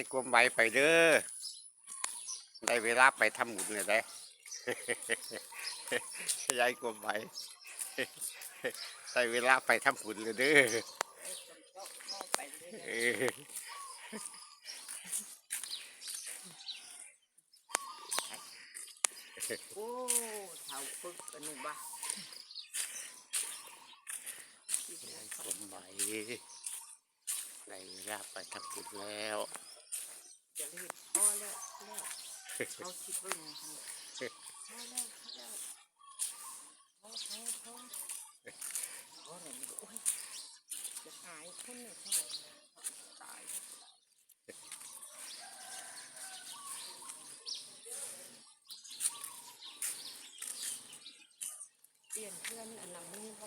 ให้กลมใบไปเด้อ ได้เวลาไปทำบุญเลยได้ยายกลมใบได้เวลาไปทำบุญเลยเด้อไปเลยเออโอ้เท่าปึกกันนุ่มบ้ายายกลมใบได้เวลาไปทำบุญแล้วจะรีบพอ แล้วแล้วเขาคิดว่าอย่างไรแล้วแล้วแล้วพอพอพอพอแล้วโอ้ยจะตายคนเนี่ขาตาเปลี่ยนเพื่อนอันนั้นนี่ก็